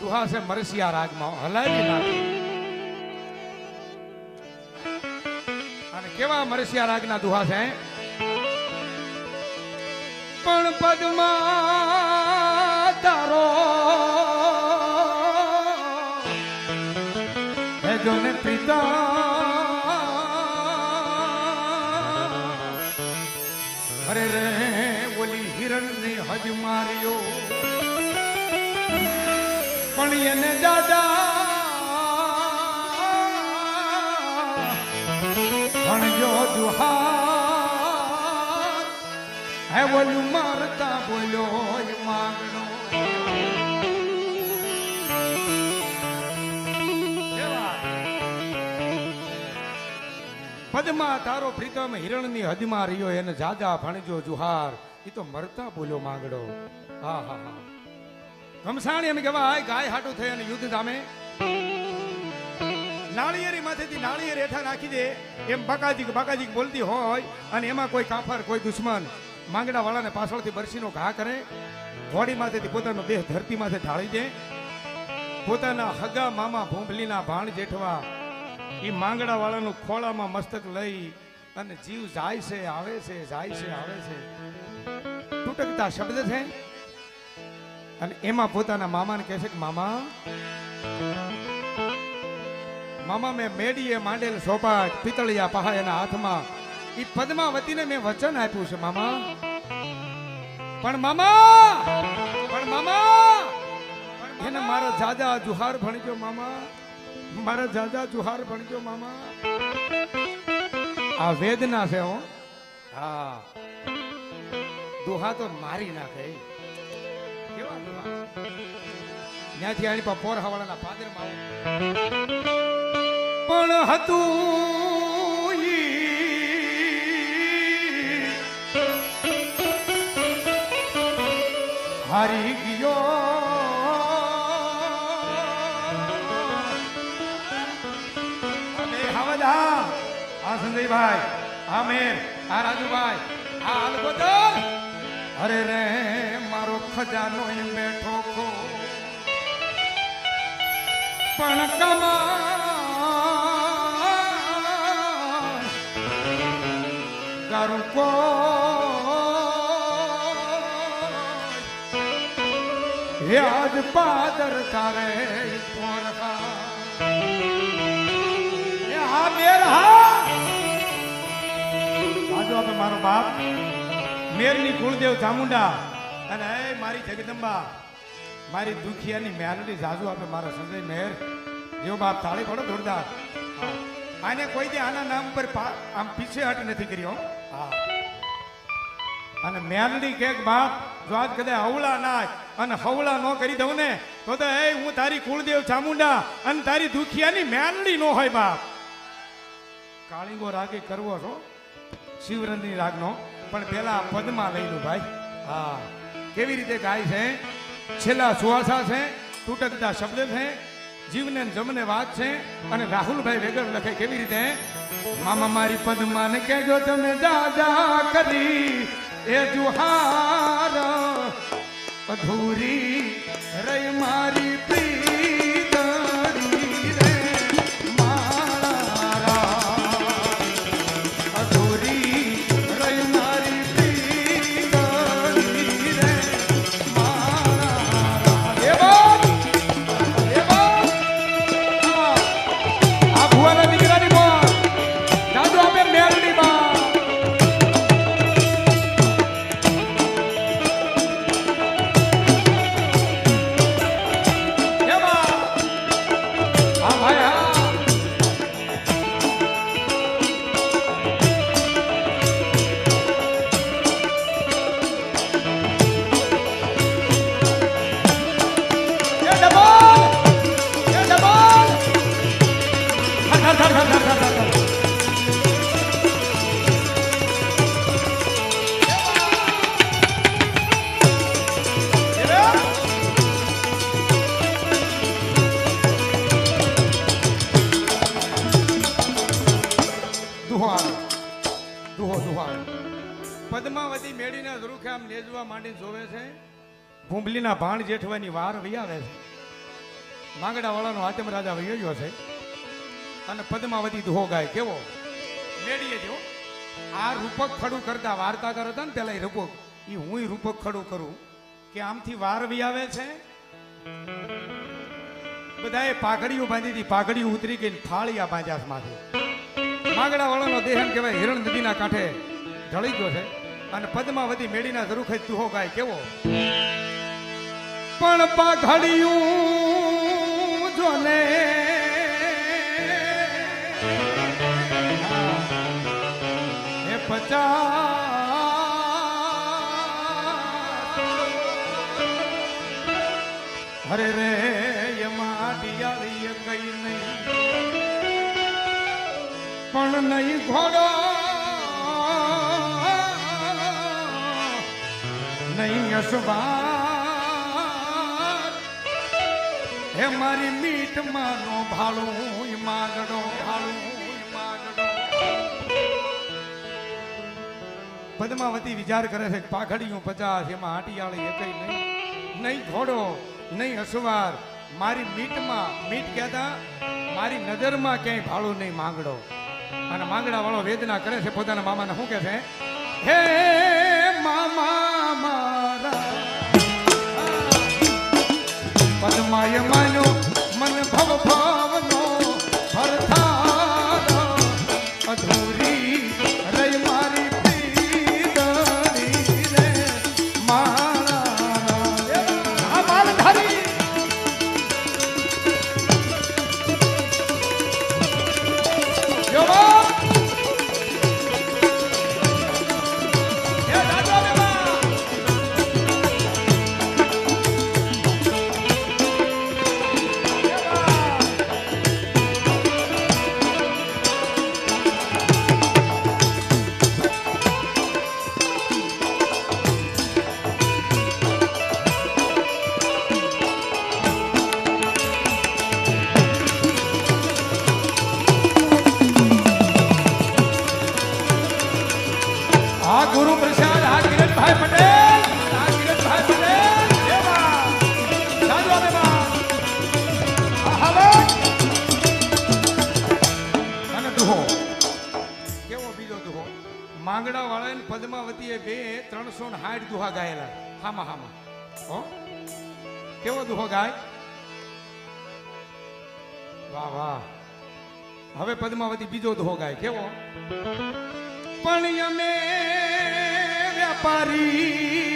દુહા છે મરસિયા રાગમાં હલાવી નાખી. અને કેવા મરસિયા રાગના દુહા છે? પણ પદમા તારો હે જો ને પિતા અરે રે, ઓલી હિરણ ને હજ માર્યો. પણ એને દાદા. પણ જો દુહાર હે બોલું મારતા બોલ્યો માગણો. પદમાં તારો પ્રીતમ હિરણની હદમાં રહ્યો એને જાજા ભણજો જુહાર. એ તો મરતા બોલ્યો માંગડો હા હા હા. ઘમસાણી એમ કહેવાય ગાય હાટું થઈ અને યુદ્ધ સામે નાળિયેરી માથેથી નાળિયેર હેઠા નાખી દે. એમ બકાજીક બકાજીક બોલતી હોય અને એમાં કોઈ કાફર, કોઈ દુશ્મન માંગડા વાળાને પાછળથી બરસીનો ઘા કરે. ઘોડી માથેથી પોતાનો દેહ ધરતી માથે ઢાળી દે. પોતાના હગા મામા ભૂંભલીના ભાણ જેઠવા એ માંગડા વાળાનું ખોળામાં મસ્તક લઈ અને જીવ જાય છે, આવે છે, જાય છે, આવે છે. તૂટકતા શબ્દ છે. અને એમાં પોતાના મામાને કહે છે કે, મામા મામા, મેં મેડીએ માંડેલ સોપાટ પિતળિયા પહા એના હાથમાં. એ પદ્માવતીને મેં વચન આપ્યું છે, મામા. પણ મામા પણ મામા, એને મારા જાજા જુહાર ભણજો મામા. મારા જાજા જુહાર ભણજો મામા. આ વેદના છે, હો. હા. દુહા તો મારી નાખે. કેવા ત્યાંથી પોર હવાળાના પાદરમાં માં પણ હતું હારી ગયો. આ સંજયભાઈ. આ મેર આ રાજુભાઈ. આ અલગોદર અરે, રે મારો ખજાનો બેઠો ખો પણ કમા કરું કો યાદ પાદર તારે પોરખા એ હા મેર હા. સાજો આપે મારો બાપ. મેરની કુળદેવ ચામુંડા. અને એ મારી જગદંબા મારી દુખિયાની મેલડી જાજુ આપે મારા સંજય મેર. જેવો બાપ તાળી પડો જોરદાર. આને કોઈ દે આના નામ પર આમ પીછે હટ નથી કર્યો હા. અને મેલડી કેક બાપ જો આજ કદાચ હવળા નાખ અને હવળા ન કરી દઉં ને તો તો એ હું તારી કુળદેવ ચામુંડા અને તારી દુખિયાની મેલડી નો હોય બાપ. કાળીંગો રાગે કરવો છો? શિવરંજની રાગનો? પણ પેલા પદમાં લઈ લો ભાઈ. હા. કેવી રીતે ગાય છે? છેલ્લા સુવાસા છે, તૂટકતા શબ્દ છે, જીવને જમને વાત છે અને રાહુલભાઈ વેગર લખે કેવી રીતે? મામા મારી પદમાં ને કહેજો તમે દાદા કરી, એ જુહાર અધૂરી રહી મારી પ્રીતરી પદ્માવતી મેળીના રૂખે આમ નેજવા માંડી જોવે છે. ભૂંબલીના ભાણ જેઠવાની વાર વહી આવે છે. માંગડા વાળાનો આતમ રાજા વહી ગયો છે. અને પદ્માવતી ધો ગાય કેવો? મેળીએ જો. આ રૂપક ખડું કરતા વાર્તા કરતા ને પેલા રૂપક. એ હું રૂપક ખડું કરું કે આમથી વાર આવે છે? બધાએ પાઘડીઓ બાંધી હતી. પાઘડીઓ ઉતરી ગઈ થાળીયા બાંધ્યા માંથી. માંગડા વાળાનો દેહ કહેવાય હિરણ નદીના કાંઠે ઢળી ગયો છે. અને પદ્માવતી મેળીના જરૂખે તુહો ગાય, કેવો? પણ પાઘડિયું જોને. એ પચાસ. અરે રે એમાં ડિયાળી કઈ નહીં. પણ નહીં ઘોડો. નહીં અસવાર. હે મારી મીટ માનો ભાળું માગડો ભાળું માગડો. પદ્માવતી વિચાર કરે છે પાઘડીયું પચાસ, એમાં હાટીયાળી એકઈ નહીં. નહીં ઘોડો, નહીં અસવાર. મારી મીટમાં મીટ કહેતા, મારી નજરમાં ક્યાંય ભાળું નહીં, માંગડો. અને માંગડા વાળો વેદના કરે છે, પોતાના મામાને શું કહે છે? હે મામા મારા. પદ્માય મન દુહો. માંગડા વાળા ને પદ્માવતીએ બે ત્રણસો ને સાઠ દુહા ગાયેલા. હામા હામા. હો? કેવો દુહો ગાય? વાહ વાહ. હવે પદ્માવતી બીજો દુહો ગાય. કેવો? પણ અમે વ્યાપારી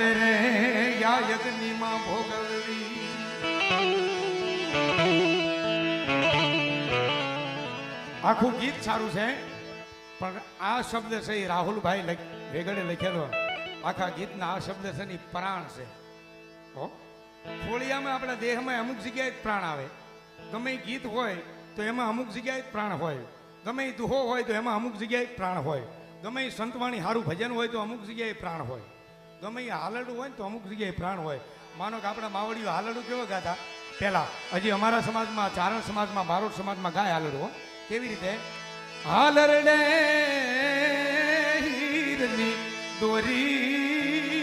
અરે રે યાયગની માં ભોગવવી. આખું ગીત સારું છે, પણ આ શબ્દ છે એ રાહુલભાઈ વેગડે લખેલો. આખા ગીતના આ શબ્દ છે ને પ્રાણ છે. હો? ખોળિયામાં આપણા દેહમાં અમુક જગ્યાએ પ્રાણ આવે. ગમે ગીત હોય, તો એમાં અમુક જગ્યાએ પ્રાણ હોય. ગમે દુહો હોય, તો એમાં અમુક જગ્યાએ પ્રાણ હોય. ગમે સંતવાણી સારું ભજન હોય, તો અમુક જગ્યાએ પ્રાણ હોય. ગમે એ હાલડું હોય ને તો અમુક જગ્યાએ પ્રાણ હોય. માનો કે આપણા માવડીઓ હાલડું કેવો ગાતા? પહેલાં, હજી અમારા સમાજમાં, ચારણ સમાજમાં મારોડ સમાજમાં ગાય હાલડું હોય કેવી રીતે? હાલરડે હીરની દોરી.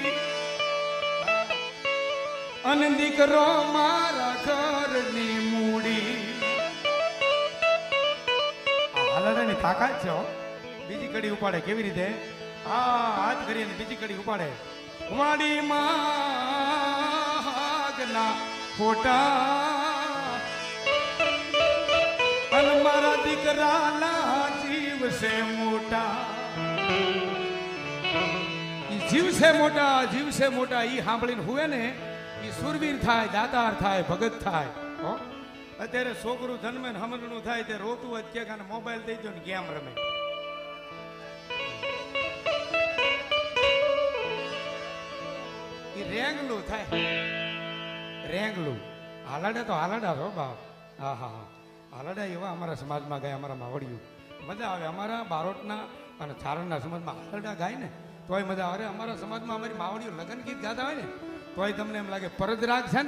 અને દીકરો મારા ઘરની મૂડી. હાલરડાની તાકાત છે બીજી કડી ઉપાડે કેવી રીતે? હા, હાથ કરીને બીજી કડી ઉપાડે. વાડી માગના ફોટા અન મારા દીકરાના જીવ છે મોટા. જીવ છે મોટા, જીવ છે મોટા, ઈ સાંભળીને હુએ ને, ઈ સુરવીર થાય, દાતાર થાય, ભગત થાય અત્યારે છોકરું જન્મે હમરનું થાય, તે રોતું જ કે મોબાઈલ દઈ દો ને ગેમ રમે. ઈ રેંગલું થાય. રેંગલું. હાલાડા તો હાલાડા છો બાપ. હા હા હા. હાલાડા એવા અમારા સમાજમાં ગયા, અમારા માવડિયું મજા આવે. અમારા બારોટના અને ચારણના સમાજમાં હાલડા ગાય ને, તોય મજા આવે. અમારા સમાજમાં અમારી માવડીઓ લગ્ન ગીત ગાતા હોય ને, તોય તમને એમ લાગે પરદરાગ છે ને?